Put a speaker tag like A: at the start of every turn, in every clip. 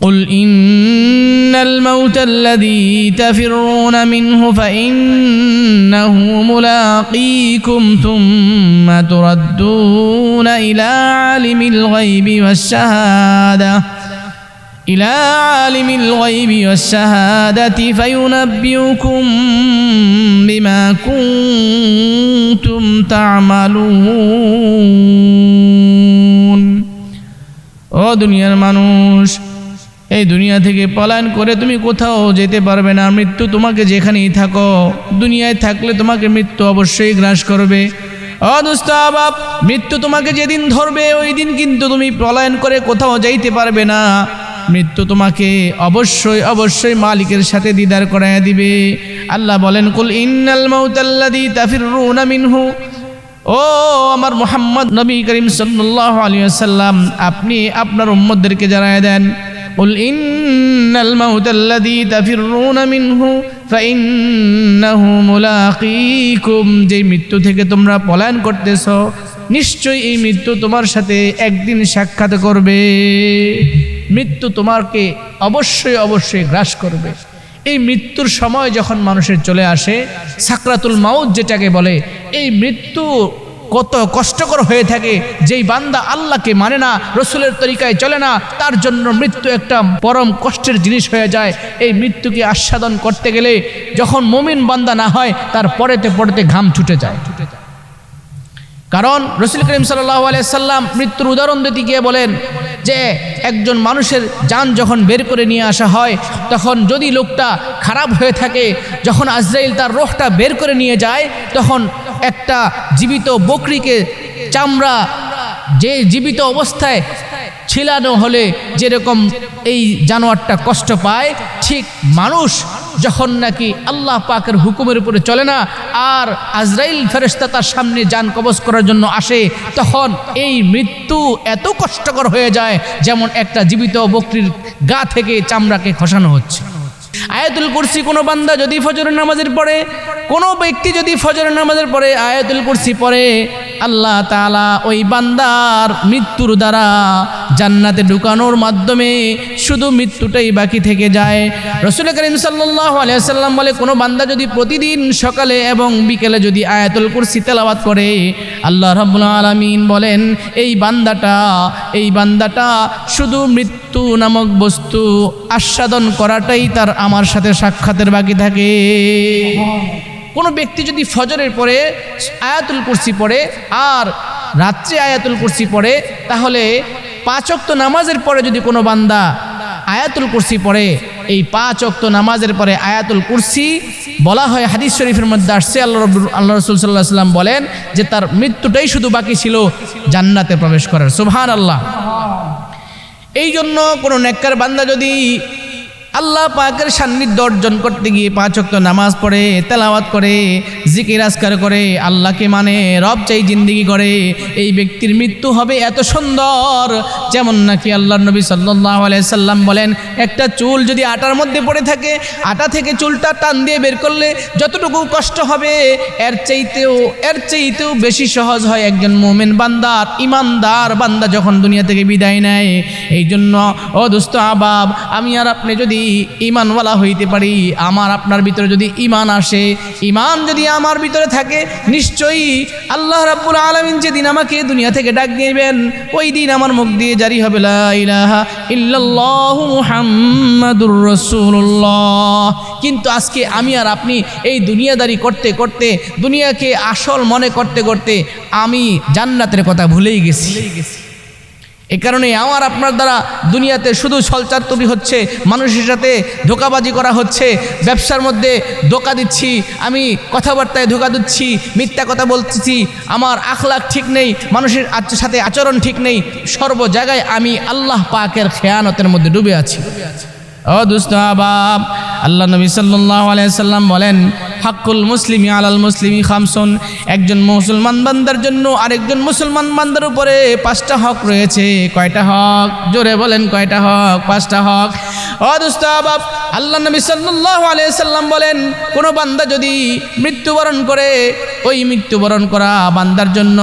A: قل إن الموت الذي تفرون منه فإنه ملاقيكم ثم تردون إلى عالم الغيب والشهادة إلى عالم الغيب والشهادة فينبئكم بما كنتم تعملون ও দুনিয়ার মানুষ এই দুনিয়া থেকে পলায়ন করে তুমি কোথাও যেতে পারবে না, মৃত্যু তোমাকে যেখানেই থাকো, দুনিয়ায় থাকলে তোমাকে মৃত্যু অবশ্যই গ্রাস করবে। অদুস্তাবাব মৃত্যু তোমাকে যেদিন ধরবে, ওই দিন কিন্তু তুমি পলায়ন করে কোথাও যাইতে পারবে না। মৃত্যু তোমাকে অবশ্যই অবশ্যই মালিকের সাথে দিদার করাইয়া দিবে। আল্লাহ বলেন, কুল ইন্নাল মাউতাল্লাযী তাফিরুনা মিনহু। ও আমার মোহাম্মদ নবী করিম সাল্লাল্লাহু আলাইহি ওয়াসাল্লাম, আপনি আপনার উম্মতদেরকে জানায় দেন قل إن الموت الذي تفرون منه فإنه ملاقيكم যে মৃত্যু থেকে তোমরা পলায়ন করতেছ নিশ্চয়ই এই মৃত্যু তোমার সাথে একদিন সাক্ষাৎ করবে মৃত্যু তোমাকে অবশ্যই অবশ্যই গ্রাস করবে এই মৃত্যুর সময় যখন মানুষের চলে আসে সাকরাতুল মাউত যেটাকে বলে এই মৃত্যু কত কষ্টকর হয়ে থাকে, যেই বান্দা আল্লাহকে মানে না, রসুলের তরিকায় চলে না, তার জন্য মৃত্যু একটা পরম কষ্টের জিনিস হয়ে যায়। এই মৃত্যুকে আস্বাদন করতে গেলে যখন মমিন বান্দা না হয়, তার পরেতে পরেতে ঘাম ছুটে যায়। কারণ রসুল করিম সাল্লাহ সাল্লাম মৃত্যুর উদাহরণ দিতে গিয়ে বলেন যে, একজন মানুষের যান যখন বের করে নিয়ে আসা হয়, তখন যদি লোকটা খারাপ হয়ে থাকে, যখন আজরাইল তার রোহটা বের করে নিয়ে যায়, তখন একটা জীবিত বকরিকে চামড়া যে জীবিত অবস্থায় ছিলানো হলে যেরকম এই জানোয়ারটা কষ্ট পায়, ঠিক মানুষ যখন নাকি আল্লাহ পাকের হুকুমের উপরে চলে না আর আজরাইল ফেরেস্তা তার সামনে যান কবজ করার জন্য আসে, তখন এই মৃত্যু এত কষ্টকর হয়ে যায় যেমন একটা জীবিত বকরির গা থেকে চামড়াকে খসানো হচ্ছে। আয়াতুল কুরসি কোনো বান্দা যদি ফজরের নামাজের পড়ে, কোনো ব্যক্তি যদি ফজরের নামাজের পড়ে, আয়াতুল কুরসি পড়ে, আল্লাহ তাআলা ওই বান্দার মৃত্যুর দ্বারা জান্নাতে ঢুকানোর মাধ্যমে শুধু মৃত্যুটাই বাকি থেকে যায়। রসুল করিম সাল্লাহ আলিয়াল্লাম বলে, কোনো বান্দা যদি প্রতিদিন সকালে এবং বিকেলে যদি আয়াতুল কুরসি তেলাওয়াত করে, আল্লাহ রাব্বুল আলামিন বলেন, এই বান্দাটা এই বান্দাটা শুধু মৃত্যু নামক বস্তু আস্বাদন করাটাই তার আমার সাথে সাক্ষাতের বাকি থাকে। কোনো ব্যক্তি যদি ফজরের পরে আয়াতুল কুরসি পড়ে আর রাত্রে আয়াতুল কুরসি পড়ে, তাহলে পাঁচ অক্ত নামাজের পরে যদি কোনো বান্দা আয়াতুল কুরসি পড়ে, এই পাঁচ অক্ত নামাজের পরে আয়াতুল কুরসি বলা হয় হাদিস শরীফের মধ্যে আসছে, আল্লাহ রব আল্লাহ রসুল সাল্লাহ সাল্লাম বলেন যে তার মৃত্যুটাই শুধু বাকি ছিল জান্নাতে প্রবেশ করার। সুবহান আল্লাহ এই জন্য কোনো নেককার বান্দা যদি আল্লাহ পাকের সান্নিধ্য অর্জন করতে গিয়ে পাঁচ ওয়াক্ত নামাজ পড়ে, তেলাওয়াত করে, জিকির আজকার করে, আল্লাহকে মানে রব চাই জিন্দিগি করে। এই ব্যক্তির মৃত্যু হবে এত সুন্দর, যেমন নাকি আল্লাহ নবী সাল্লাহ সাল্লাম বলেন, একটা চুল যদি আটার মধ্যে পড়ে থাকে, আটা থেকে চুলটা টান দিয়ে বের করলে যতটুকু কষ্ট হবে, এর চাইতেও এর চাইতেও বেশি সহজ হয় একজন মোমেন বান্দার ইমানদার বান্দা যখন দুনিয়া থেকে বিদায় নেয়। এই জন্য ও দোস্ত আবাব, আমি আর আপনি যদি ইমানওয়ালা হইতে পারি। আমার আপনার ভিতরে যদি ইমান আসে ইমান যদি আমার ভিতরে থাকে, নিশ্চয়ই আল্লাহ রাব্বুল আলমিন যেদিন আমাকে দুনিয়া থেকে ডাক দিবেন, ওই দিন আমার মুখ দিয়ে জারি হবে কিন্তু আজকে আমি আর আপনি এই দুনিয়াদারি করতে করতে, দুনিয়াকে আসল মনে করতে করতে আমি জান্নাতের কথা ভুলেই গেছি। এ কারণে আমার আপনার দ্বারা দুনিয়াতে শুধু সলচার তৈরি হচ্ছে, মানুষের সাথে ধোকাবাজি করা হচ্ছে, ব্যবসার মধ্যে ধোকা দিচ্ছি, আমি কথাবার্তায় ধোকা দিচ্ছি, মিথ্যা কথা বলতেছি, আমার আখলাখ ঠিক নেই, মানুষের সাথে আচরণ ঠিক নেই, সর্ব জায়গায় আমি আল্লাহ পাকের খেয়ানতের মধ্যে ডুবে আছি। ও দুস্ত আবাব, আল্লাহ নবী সাল্লাহ আলাইসাল্লাম বলেন, হাক্কুল মুসলিমি আলাল মুসলিমি খামসন। একজন মুসলমান বান্দার জন্য আরেকজন মুসলমান বান্দার উপরে পাঁচটা হক রয়েছে। কয়টা হক? জোরে বলেন, কয়টা হক? পাঁচটা হক। ও দুস্ত আবাব, আল্লাহ নবী সাল্লাহ আলাইসাল্লাম বলেন, কোনো বান্দা যদি মৃত্যুবরণ করে, ওই মৃত্যুবরণ করা বান্দার জন্য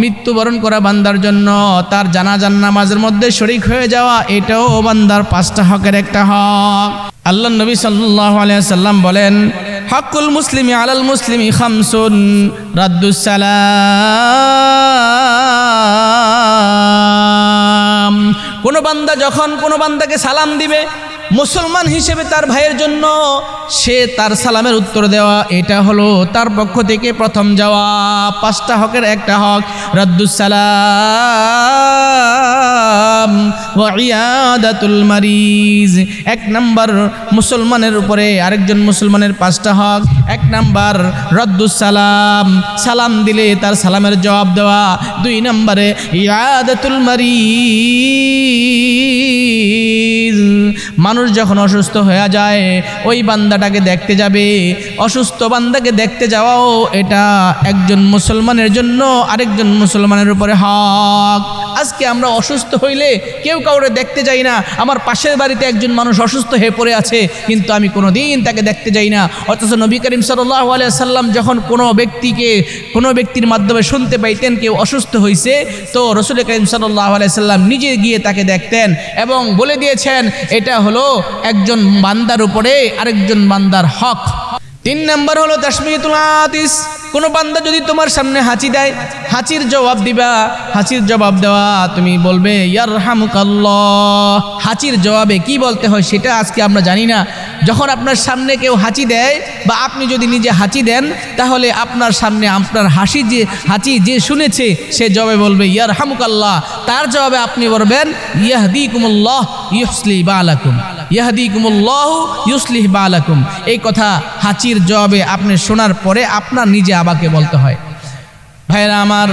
A: মৃত্যুবরণ করা বান্দার জন্য, তার জানাজান নামাজের মধ্যে শরিক হয়ে যাওয়া, এটাও বান্দার পাঁচটা হকের একটা হক। আল্লাহ নবী সাল্লাম বলেন হকুল মুসলিম আলাল মুসলিমি খামসুন রাদ্দুসালাম কোনো বান্দা যখন কোনো বান্দাকে সালাম দিবে মুসলমান হিসেবে তার ভাইয়ের জন্য সে তার সালামের উত্তর দেওয়া, এটা হলো তার পক্ষ থেকে প্রথম যাওয়া পাঁচটা হকের একটা হক। রদ্দুসালাম মারিজ। এক নাম্বার মুসলমানের উপরে আরেকজন মুসলমানের পাঁচটা হক। এক নাম্বার রদ্দুসালাম সালাম দিলে তার সালামের জবাব দেওয়া। দুই নম্বরে ইয়াদাতুল মারিজ। মানুষ যখন অসুস্থ হয়ে যায়, ওই বান্দাটাকে দেখতে যাবে। অসুস্থ বান্দাকে দেখতে যাওয়াও এটা একজন মুসলমানের জন্য আরেকজন মুসলমানের উপরে হক। আজকে আমরা অসুস্থ হইলে কেউ কাউরে দেখতে যাই না। আমার পাশের বাড়িতে একজন মানুষ অসুস্থ হয়ে পড়ে আছে, কিন্তু আমি কোনো দিন তাকে দেখতে যাই না। অথচ নবী করিম সাল্লাহ সাল্লাম যখন কোনো ব্যক্তিকে, কোনো ব্যক্তির মাধ্যমে শুনতে পাইতেন, কেউ অসুস্থ হয়েছে তো রসুল করিম সাল্লাহ সাল্লাম নিজে গিয়ে তাকে দেখতেন এবং বলে দিয়েছেন, এটা হলো একজন বান্দার উপরে আরেকজন বান্দার হক। তিন নম্বর হলো তাসমিয়াতুল আতিস কোনো বান্দা যদি তোমার সামনে হাঁচি দেয়, হাঁচির জবাব দিবা, হাঁচির জবাব দেওয়া, তুমি বলবে ইয়ার হাঁচির জবাবে কি বলতে হয় সেটা আজকে আমরা জানি না। যখন আপনার সামনে কেউ হাঁচি দেয় বা আপনি যদি নিজে হাঁচি দেন, তাহলে আপনার সামনে আপনার হাসি যে, হাঁচি যে শুনেছে, সে জবাবে বলবে ইয়ার হামুকাল্লাহ তার জবাবে আপনি বলবেন ইয়াহদি কুমুল্লাহ ইউসলি বা আলাকুম ইয়াহদি কুমুল্লাহ ইউসলিহ বা আলাকুম এই কথা হাঁচির জবাবে আপনি শোনার পরে আপনার নিজে আবাকে বলতে হয়। ভাইরা আমার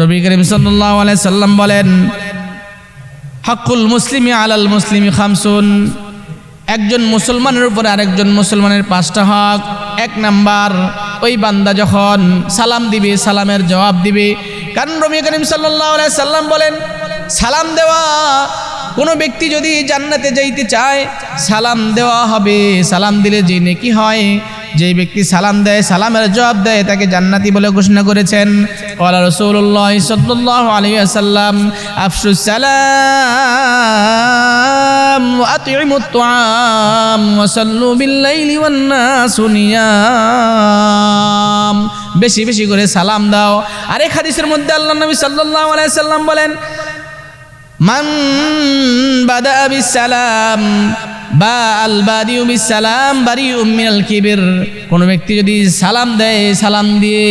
A: নবী করিম সাল্লাহ সাল্লাম বলেন হকুল মুসলিমি আলাল মুসলিমি খামসুন। একজন মুসলমানের উপরে আরেকজন মুসলমানের পাঁচটা হক। এক নাম্বার, ওই বান্দা যখন সালাম দিবে, সালামের জবাব দিবে। কারণ রবি করিম সাল্লাহ সাল্লাম বলেন, সালাম দেওয়া কোনো ব্যক্তি যদি জান্নাতে যাইতে চায়, সালাম দেওয়া হবে। সালাম দিলে যে নেকি হয়, যেই ব্যক্তি সালাম দেয়, সালামের জবাব দেয়, তাকে জান্নাতি বলে ঘোষণা করেছেন। আফসুস বেশি বেশি করে সালাম দাও। আরেক হাদিসের মধ্যে আল্লাহ নবী সাল্লাল্লাহু আলাইহি সাল্লাম বলেন মান বাদা বিসালাম, বা আল বাদিউ বিসালাম বারি উম্মিনাল কিবির। কোনো ব্যক্তি যদি সালাম দেয়, সালাম দিয়ে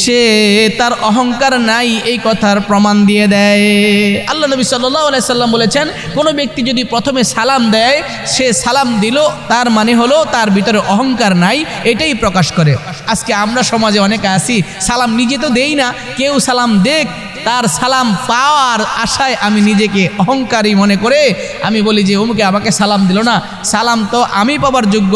A: সে তার অহংকার নাই, এই কথার প্রমাণ দিয়ে দেয়। আল্লাহ নবী সাল্লাহ সাল্লাম বলেছেন, কোনো ব্যক্তি যদি প্রথমে সালাম দেয়, সে সালাম দিল, তার মানে হলো তার ভিতরে অহংকার নাই, এটাই প্রকাশ করে। আজকে আমরা সমাজে অনেকে আছি, সালাম নিজে তো দেই না, কেউ সালাম দেখ তার সালাম পাওয়ার আশায় আমি নিজেকে অহংকারী মনে করে আমি বলি যে, অমুকে আমাকে সালাম দিল না। সালাম তো আমি পাবার যোগ্য।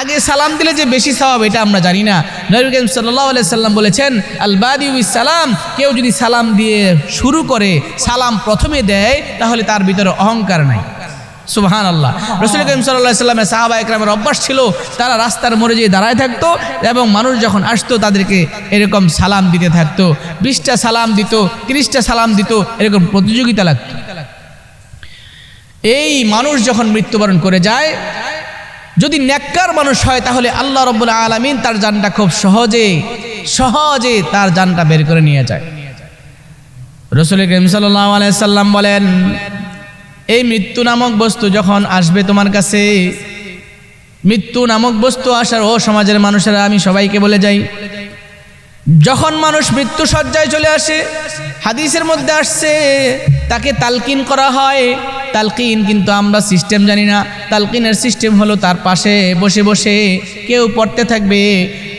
A: আগে সালাম দিলে যে বেশি স্বভাব, এটা আমরা জানি না। নবী করিম সাল্লাহ সাল্লাম বলেছেন, আল বাদিউ সালাম, কেউ যদি সালাম দিয়ে শুরু করে, সালাম প্রথমে দেয়, তাহলে তার ভিতরে অহংকার নাই। সুবহান আল্লাহ রসুল করিম সাল্লাহ সাল্লামের সাহাবা একরামের অভ্যাস ছিল, তারা রাস্তার মোড়ে যেয়ে দাঁড়ায় থাকতো এবং মানুষ যখন আসতো, তাদেরকে এরকম সালাম দিতে থাকতো। বিশটা সালাম দিত, তিরিশটা সালাম দিত, এরকম প্রতিযোগিতা লাগতো। এই মানুষ যখন মৃত্যুবরণ করে যায়, যদি নেককার মানুষ হয়, তাহলে আল্লাহ রব্বুল আলমিন তার জানটা খুব সহজে সহজে তার জানটা বের করে নিয়ে যায়। রসুল করিম সাল্লাহ আলাইসাল্লাম বলেন এই মৃত্যু নামক বস্তু যখন আসবে তোমার কাছে, মৃত্যু নামক বস্তু আসার, ও সমাজের মানুষেরা, আমি সবাইকে বলে যাই। যখন মানুষ মৃত্যু সজ্জায় চলে আসে, হাদিসের মধ্যে আসছে, তাকে তালকিন করা হয়। তালকিন কিন্তু আমরা সিস্টেম জানি না। তালকিনের সিস্টেম হলো তার পাশে বসে বসে কেউ পড়তে থাকবে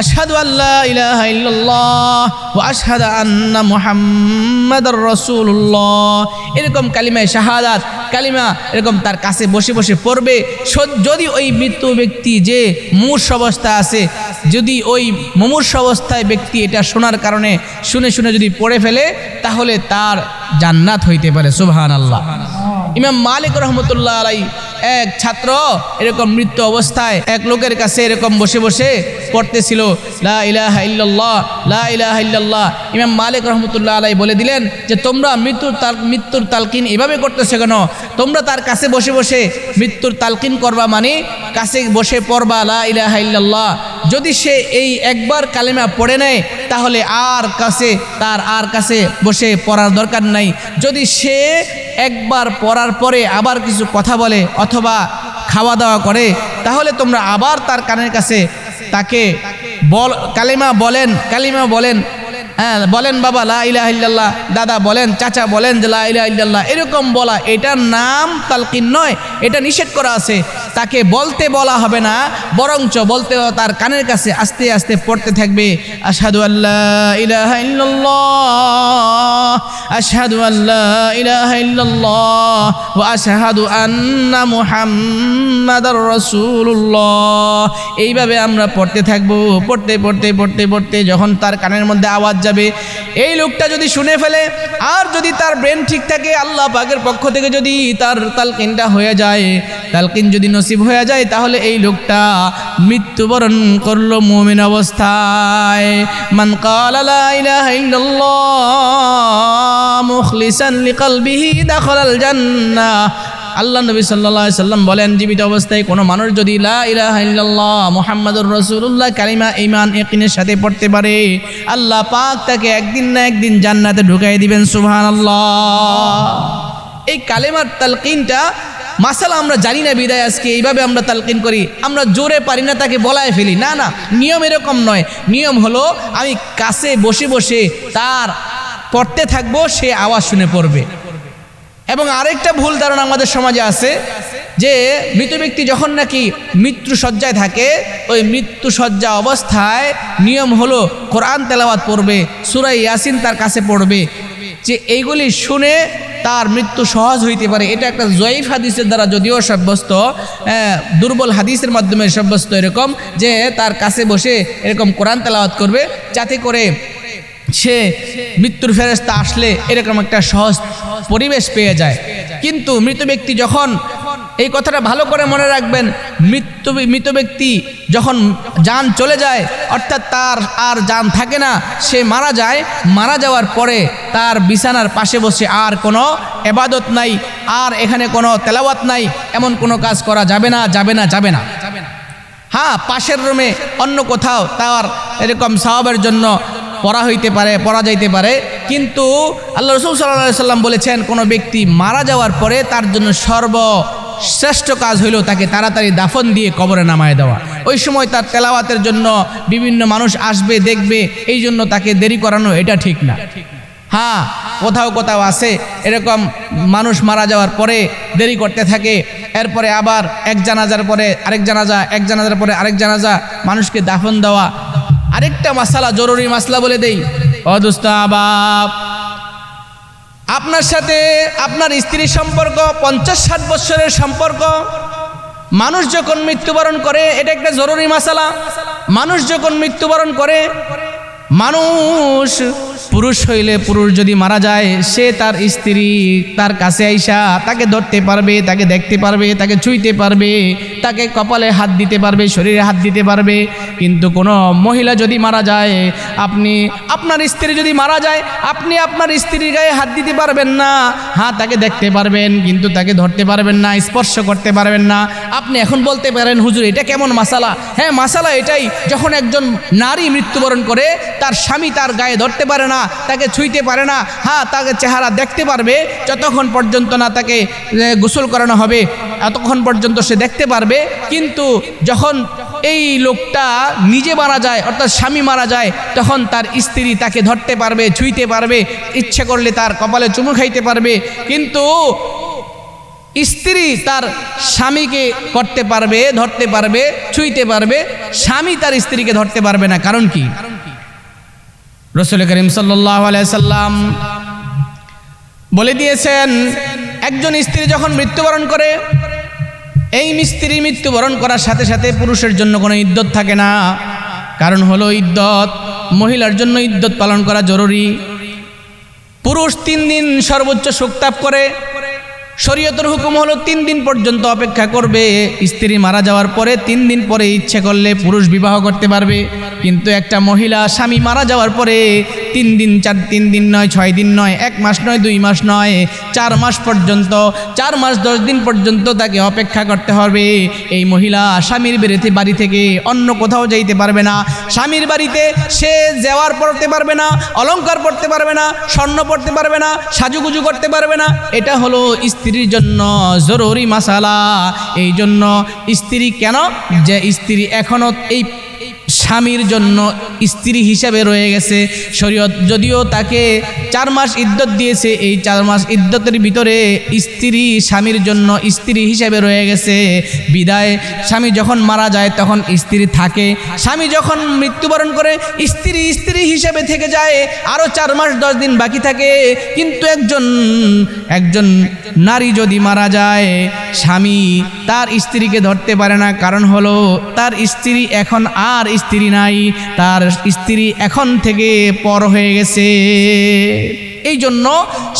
A: আশহাদু আল্লা ইলাহা ইল্লাল্লাহ ওয়া আশহাদু আন্না মুহাম্মাদার রাসূলুল্লাহ। এরকম কালিমায় শাহাদাত, কালিমা এরকম তার কাছে বসে বসে পড়বে। যদি ওই মৃত্যু ব্যক্তি যে মূর্ষ অবস্থা আছে, যদি ওই মুমূর্ষ অবস্থায় ব্যক্তি এটা শোনার কারণে শুনে শুনে যদি পড়ে ফেলে, তাহলে তার জান্নাত হইতে পারে সুবহান আল্লাহ ইমাম মালিক রহমতুল্লাহ আলাই এক ছাত্র এরকম মৃত্যু অবস্থায় এক লোকের কাছে এরকম বসে বসে পড়তেছিল, লা লা ইমাম মালিক রহমতুল্লাহ আলাই বলে দিলেন যে, তোমরা মৃত্যুর তাল, মৃত্যুর তালকিন এভাবে করতেছো কেন? তোমরা তার কাছে বসে বসে মৃত্যুর তালকিন করবা মানে কাছে বসে পড়বা, লা ইলাহা যদি সে এই একবার কালেমা পড়ে নেয়, তাহলে আর কাছে, তার আর কাছে বসে পড়ার দরকার নাই। যদি সে একবার পড়ার পরে আবার কিছু কথা বলে অথবা খাওয়া দাওয়া করে, তাহলে তোমরা আবার তার কানের কাছে তাকে বল, কালিমা বলেন কালিমা বলেন। হ্যাঁ বলেন বাবা, লা ইলাহা ইল্লাল্লাহ, দাদা বলেন, চাচা বলেন যে লা ইলাহা ইল্লাল্লাহ, এরকম বলা, এটার নাম তালকিন নয়, এটা নিষেধ করা আছে। তাকে বলতে বলা হবে না, বরঞ্চ বলতে তার কানের কাছে আস্তে আস্তে পড়তে থাকবে আসাদু আল্লাহ আশহাদু আল্লাহ ওয়া আশহাদু আন্না মুহাম্মাদার রাসূলুল্লাহ। এইভাবে আমরা পড়তে থাকব, পড়তে পড়তে পড়তে পড়তে যখন তার কানের মধ্যে আওয়াজ যাবে, এই লোকটা যদি শুনে ফেলে, আর যদি তার ব্রেন ঠিক থাকে, আল্লাহ পাকের পক্ষ থেকে যদি তার তালকিনটা হয়ে যায়, তালকিন যদি নসিব হয়ে যায়, তাহলে এই লোকটা মৃত্যুবরণ করল মুমিন অবস্থায়। মান কালা ইলাহা আল্লাহ নবী সাল্লাহ সাল্লাম বলেন, জীবিত অবস্থায় কোনো মানুষ যদি লা ইলাহা ইল্লাল্লাহ মুহাম্মাদুর রাসূলুল্লাহ কালিমা ইমান একিনের সাথে পড়তে পারে, আল্লাহ পাক তাকে একদিন না একদিন জান্নাতে ঢুকাই দিবেন সুহান আল্লাহ এই কালেমার তালকিনটা মাসালা আমরা জানি না বিদায় আজকে, এইভাবে আমরা তালকিন করি। আমরা জোরে পারি না তাকে বলায় ফেলি। না না, নিয়ম এরকম নয়। নিয়ম হলো, আমি কাছে বসে বসে তার পড়তে থাকব, সে আওয়াজ শুনে পড়বে। এবং আরেকটা ভুল ধারণা আমাদের সমাজে আছে যে, মৃত ব্যক্তি যখন নাকি মৃত্যু সজ্জায় থাকে, ওই মৃত্যু সজ্জা অবস্থায় নিয়ম হলো, কোরআন তেলাওয়াত পড়বে সুরাই ইয়াসিন তার কাছে পড়বে। যে এইগুলি শুনে তার মৃত্যু সহজ হইতে পারে। এটা একটা জয়ীফ হাদিসের দ্বারা যদিও সাব্যস্ত হ্যাঁ, দুর্বল হাদিসের মাধ্যমে সাব্যস্ত এরকম যে তার কাছে বসে এরকম কোরআন তেলাওয়াত করবে যাতে করে সে মৃত্যুর ফেরেস্তা আসলে এরকম একটা সহজ পরিবেশ পেয়ে যায়। কিন্তু মৃত ব্যক্তি যখন এই কথাটা ভালো করে মনে রাখবেন, মৃত্যু মৃত ব্যক্তি যখন যান চলে যায়, অর্থাৎ তার আর যান থাকে না, সে মারা যায়। মারা যাওয়ার পরে তার বিছানার পাশে বসে আর কোনো এবাদত নাই, আর এখানে কোনো তেলাওয়াত নাই, এমন কোনো কাজ করা যাবে না যাবে না যাবে না। হ্যাঁ পাশের রুমে অন্য কোথাও তার এরকম সাহাবের জন্য পড়া হইতে পারে পড়া যাইতে পারে। কিন্তু আল্লাহ রসুল সাল্লাহ সাল্লাম বলেছেন, কোনো ব্যক্তি মারা যাওয়ার পরে তার জন্য সর্বশ্রেষ্ঠ কাজ হইল তাকে তাড়াতাড়ি দাফন দিয়ে কবরে নামায় দেওয়া। ওই সময় তার তেলাওয়াতের জন্য বিভিন্ন মানুষ আসবে, দেখবে, এই জন্য তাকে দেরি করানো এটা ঠিক না। হ্যাঁ কোথাও কোথাও আছে, এরকম মানুষ মারা যাওয়ার পরে দেরি করতে থাকে, এরপরে আবার এক জানাজার পরে আরেক জানাজা, এক জানাজার পরে আরেক জানাজা, মানুষকে দাফন দেওয়া আরেকটা মাসালা জরুরি মাসলা বলে দেই। অদুস্তাবাব আপনার সাথে আপনার স্ত্রী সম্পর্ক পঞ্চাশ ষাট বছরের সম্পর্ক মানুষ যখন মৃত্যুবরণ করে এটা একটা জরুরি মাসালা। মানুষ যখন মৃত্যুবরণ করে মানুষ পুরুষ হইলে পুরুষ যদি মারা যায়, সে তার স্ত্রী তার কাছে আইসা তাকে ধরতে পারবে, তাকে দেখতে পারবে, তাকে ছুঁইতে পারবে, তাকে কপালে হাত দিতে পারবে, শরীরে হাত দিতে পারবে। কিন্তু কোনো মহিলা যদি মারা যায়, আপনি, আপনার স্ত্রী যদি মারা যায়, আপনি আপনার স্ত্রীর গায়ে হাত দিতে পারবেন না। হ্যাঁ তাকে দেখতে পারবেন, কিন্তু তাকে ধরতে পারবেন না, স্পর্শ করতে পারবেন না। আপনি এখন বলতে পারেন, হুজুর, এটা কেমন মাসালা? হ্যাঁ মাসালা এটাই, যখন একজন নারী মৃত্যুবরণ করে, তার স্বামী তার গায়ে ধরতে পারে না তাকে ছুঁইতে পারে না। হ্যাঁ তাকে চেহারা দেখতে পারবে, যতক্ষণ পর্যন্ত না তাকে গোসল করানো হবে, এতক্ষণ পর্যন্ত সে দেখতে পারবে। কিন্তু যখন এই লোকটা নিজে মারা যায়, অর্থাৎ স্বামী মারা যায়, তখন তার স্ত্রী তাকে ধরতে পারবে, ছুঁইতে পারবে, ইচ্ছে করলে তার কপালে চুমু খাইতে পারবে। কিন্তু স্ত্রী তার স্বামীকে করতে পারবে, ধরতে পারবে, ছুঁইতে পারবে, স্বামী তার স্ত্রীকে ধরতে পারবে না, কারণ কি? রসুল করিম সাল্লাম বলে দিয়েছেন, একজন স্ত্রী যখন মৃত্যুবরণ করে, এই মিস্ত্রি মৃত্যুবরণ করার সাথে সাথে পুরুষের জন্য কোনো ইদ্যত থাকে না। কারণ হলো ইদ্যত, মহিলার জন্য ইদ্যত পালন করা জরুরি। পুরুষ তিন দিন সর্বোচ্চ শোকতাপ করে শরীয়তের হুকুম হলো তিন দিন পর্যন্ত অপেক্ষা করবে। স্ত্রী মারা যাওয়ার পরে তিন দিন পরে ইচ্ছে করলে পুরুষ বিবাহ করতে পারবে। কিন্তু একটা মহিলা স্বামী মারা যাওয়ার পরে তিন দিন, চার তিন দিন নয়, ছয় দিন নয়, এক মাস নয়, দুই মাস নয়, চার মাস পর্যন্ত, চার মাস দশ দিন পর্যন্ত তাকে অপেক্ষা করতে হবে। এই মহিলা স্বামীর বেড়েতে বাড়ি থেকে অন্য কোথাও যাইতে পারবে না। স্বামীর বাড়িতে সে জেওয়ার পড়তে পারবে না, অলংকার পড়তে পারবে না, স্বর্ণ পড়তে পারবে না, সাজুগুজু করতে পারবে না। এটা হলো স্ত্রীর জন্য জরুরি মাসালা। এই জন্য স্ত্রী কেন? যে স্ত্রী এখনও এই স্বামীর জন্য স্ত্রী হিসাবে রয়ে গেছে শরীয়ত। যদিও তাকে চার মাস ইদ্যত দিয়েছে, এই চার মাস ইদ্যতের ভিতরে স্ত্রী স্বামীর জন্য স্ত্রী হিসাবে রয়ে গেছে। বিদায়, স্বামী যখন মারা যায় তখন স্ত্রী থাকে। স্বামী যখন মৃত্যুবরণ করে, স্ত্রী স্ত্রী হিসাবে থেকে যায় আরও চার মাস দশ দিন বাকি থাকে। কিন্তু একজন একজন নারী যদি মারা যায়, স্বামী তার স্ত্রীকে ধরতে পারে না। কারণ হলো, তার স্ত্রী এখন আর স্ত্রী নাই, তার স্ত্রী এখন থেকে পর হয়ে গেছে। এই জন্য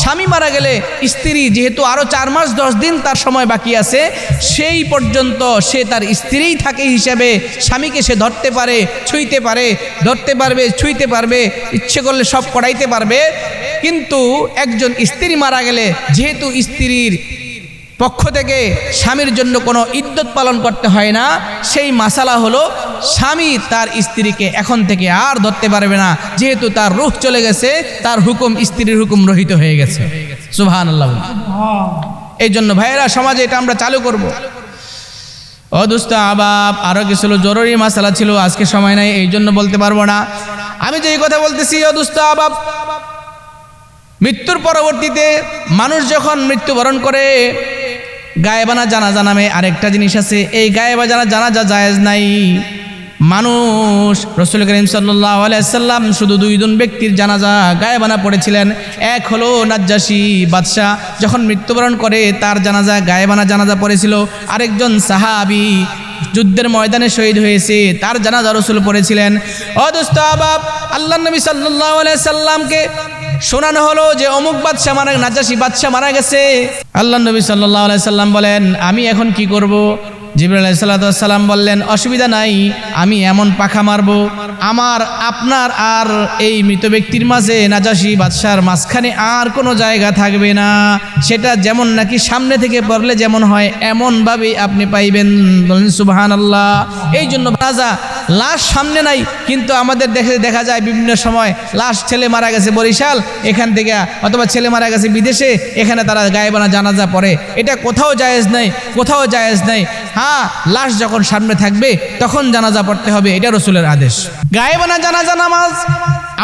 A: স্বামী মারা গেলে স্ত্রী যেহেতু আরও চার মাস, দশ দিন তার সময় বাকি আছে, সেই পর্যন্ত সে তার স্ত্রীই থাকে হিসাবে স্বামীকে সে ধরতে পারে, ছুঁইতে পারে, ধরতে পারবে, ছুঁইতে পারবে, ইচ্ছে করলে সব করাইতে পারবে। কিন্তু একজন স্ত্রী মারা গেলে যেহেতু স্ত্রীর পক্ষ থেকে স্বামীর জন্য কোনো ইদ্যত পালন করতে হয় না। সেই মাসালা হলো স্বামী তার স্ত্রীকে এখন থেকে আর ধরতে পারবে না। যেহেতু তার রুখ চলে গেছে তার হুকুম স্ত্রীর হুকুম রহিত হয়ে গেছে। সুবহান আল্লাহ এই জন্য ভাইয়েরা সমাজে এটা আমরা চালু করব। অদুস্ত আবাব আরও কিছু জরুরি মাসালা ছিল আজকে সময় নাই এই জন্য বলতে পারব না। আমি যে এই কথা বলতেছি অদুস্ত আবাব মৃত্যুর পরবর্তীতে মানুষ যখন মৃত্যুবরণ করে গায়েবানা জানাজা নামে আরেকটা জিনিস আছে, এই গায়েবা জানা জানাজা জায়েজ নাই। মানুষ রসুল করিম সাল্লাহ আলাইসাল্লাম শুধু দুইজন ব্যক্তির জানাজা গায়েবানা পড়েছিলেন। এক হলো নাজ্জাসী বাদশাহ, যখন মৃত্যুবরণ করে তার জানাজা গায়েবানা জানাজা পড়েছিল। আরেকজন সাহাবি যুদ্ধের ময়দানে শহীদ হয়েছে, তার জানাজা রসুল পড়েছিলেন। অদস্ত আবাব আল্লাহ নবী সাল্লাহ আলাইসাল্লামকে শোনানো হলো যে অমুক বাদশাহ মারা নাজাসি বাদশাহ মারা গেছে। আল্লাহ নবী সাল্লাহ সাল্লাম বলেন, আমি এখন কি করব? জিবরাল সাল্লাম বললেন, অসুবিধা নাই, আমি এমন পাখা মারব। আমার, আপনার আর এই মৃত ব্যক্তির মাঝে নাজাসি বাদশার মাঝখানে আর কোনো জায়গা থাকবে না। সেটা যেমন নাকি সামনে থেকে পড়লে যেমন হয়, এমনভাবেই আপনি পাইবেন। বলেন সুবাহান আল্লাহ এই জন্য রাজা লাশ সামনে নাই, কিন্তু আমাদের দেখে দেখা যায় বিভিন্ন সময় লাশ ছেলে মারা গেছে বরিশাল, এখান থেকে অথবা ছেলে মারা গেছে বিদেশে, এখানে তারা গায়েবানা জানাজা পড়ে। এটা কোথাও জায়েজ নেই, কোথাও জায়েজ নেই। হ্যাঁ লাশ যখন সামনে থাকবে, তখন জানাজা পড়তে হবে, এটা রসুলের আদেশ। গায়েবানা জানাজা নামাজ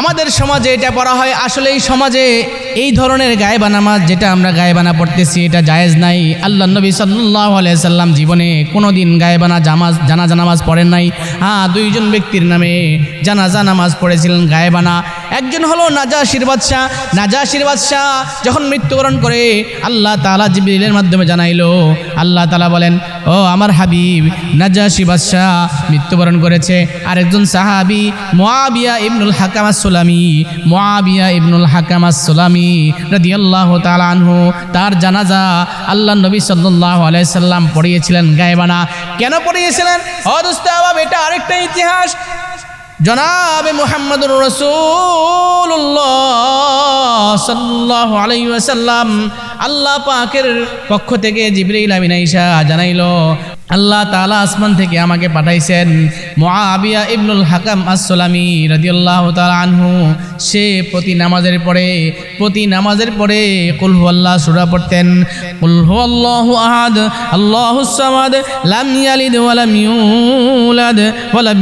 A: আমাদের সমাজে এটা পড়া হয়, আসলে এই সমাজে এই ধরনের গায়েবা নামাজ যেটা আমরা গায়েবানা পড়তেছি, এটা জায়েজ নাই। আল্লাহ নবী সাল্লাহ সাল্লাম জীবনে কোনো দিন গায়েবানা জামাজ জানাজা নামাজ পড়েন নাই। হ্যাঁ দুইজন ব্যক্তির নামে জানাজা নামাজ পড়েছিলেন গায়েবানা একজন হলো নাজা শিরবাদশাহ নাজা শিরবাদশাহ যখন মৃত্যুবরণ করে, আল্লাহ তালা জিবিলের মাধ্যমে জানাইলো। আল্লাহ তালা বলেন, ও আমার হাবিব নাজা শিবাদশাহ মৃত্যুবরণ করেছে। আরেকজন সাহাবি মোয়াবিয়া ইবনুল হাকাম সোলামি মোয়াবিয়া ইবনুল হাকাম সোলামি রদি আল্লাহ তালানহু তার জানাজা আল্লাহ নবী সাল্লাহ আলাইসাল্লাম পড়িয়েছিলেন গায়েবানা। কেন পড়িয়েছিলেন? অদুস্তাবাব এটা আরেকটা ইতিহাস। জনাবে মুহাম্মদুর রসুল্লাহ সাল্লাহ আলাইসাল্লাম আল্লাহ পাকের পক্ষ থেকে জিবরাইল আমিন আইসা জানাইল আল্লাহ তালা আসমান থেকে আমাকে পাঠাইছেন মহাবিয়া ইবনুল হাকাম আসসালামি রাজিউল্লাহ আনহু। সে প্রতি নামাজের পরে, প্রতি নামাজের পরে কুলহু আল্লাহ সুরা পড়তেন। কুলহু আল্লাহ আহাদ, আল্লাহ সামাদ, লাম ইয়ালিদ ওয়ালাম ইউলাদ ওয়ালাম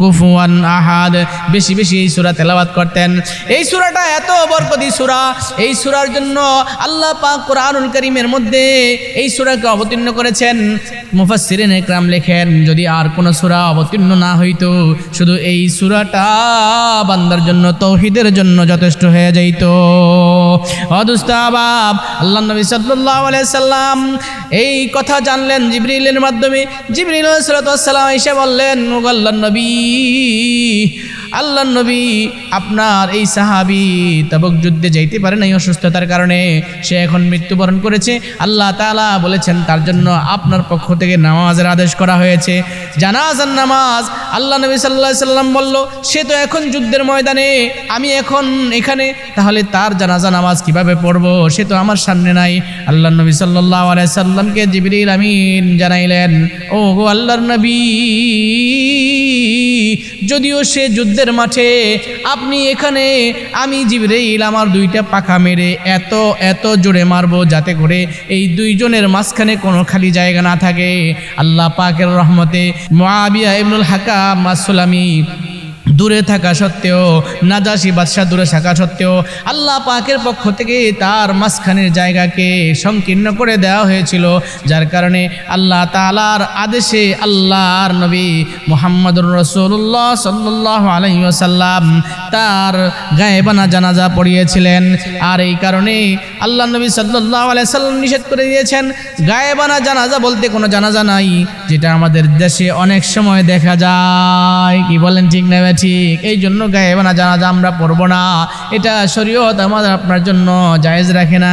A: কুফুয়ান আহাদ। বেশি বেশি এই সূরা তেলাওয়াত করতেন। এই সূরাটা এত বরকতি সূরা। এই সূরার জন্য আল্লাহ পাক কোরআনুল কারীমের মধ্যে এই সূরাকে অবতীর্ণ করেছেন। মুফাসসিরিন একরাম লেখেন, যদি আর কোন সূরা অবতীর্ণ না হইতো, শুধু এই সূরাটা বান্দার জন্য, তৌহিদের জন্য যথেষ্ট হয়ে যাইত। অদুস্তাবাব আল্লাহ নবী সাল্লাল্লাহু আলাইহি সাল্লাম এই কথা জানলেন জিবরিলের মাধ্যমে। জিবরিল সাল্লাম এসে বললেন আল্লাহর নবী فيه আল্লাহ নবী আপনার এই সাহাবি তবক যুদ্ধে যাইতে পারে নাই অসুস্থতার কারণে। সে এখন মৃত্যুবরণ করেছে। আল্লাহ তাআলা বলেছেন, তার জন্য আপনার পক্ষ থেকে নামাজের আদেশ করা হয়েছে। জানাজার নামাজ, আল্লাহ নবী সাল্লাহ সাল্লাম বলল, সে তো এখন যুদ্ধের ময়দানে, আমি এখন এখানে, তাহলে তার জানাজা নামাজ কীভাবে পড়ব? সে তো আমার সামনে নাই। আল্লাহ নবী সাল্লাহ সাল্লামকে জিবরিল আমিন জানাইলেন ও গো আল্লাহর নবী, যদিও সে যুদ্ধের মাঠে, আপনি এখানে, আমি জিবরাইল আমার দুইটা পাখা মেরে এত এত জোরে মারবো যাতে করে এই দুইজনের মাঝখানে কোনো খালি জায়গা না থাকে। আল্লাহ পাকের রহমতে মহাবিয়া ইবনুল হাকাম মাসুলামি দূরে থাকা সত্ত্বেও, নাজাসি বাদশাহ দূরে থাকা সত্ত্বেও, আল্লাহ পাকের পক্ষ থেকে তার মাঝখানের জায়গাকে সংকীর্ণ করে দেওয়া হয়েছিল, যার কারণে আল্লাহ তালার আদেশে আল্লাহর নবী মোহাম্মদুর রসুল্লাহ সাল্লাহ আলহিসাল্লাম তার গায়েবানা জানাজা পড়িয়েছিলেন। আর এই কারণে আল্লাহ নবী সাল্লাহ আলাইসাল্লাম নিষেধ করে দিয়েছেন, গায়েবানা জানাজা বলতে কোনো জানাজা নাই, যেটা আমাদের দেশে অনেক সময় দেখা যায়। কি বলেন ঠিক না ঠিক? এই জন্য গায়েবানা জানাজা আমরা পড়ব না। এটা শরীয়ত আমাদের আপনার জন্য জায়েজ রাখে না।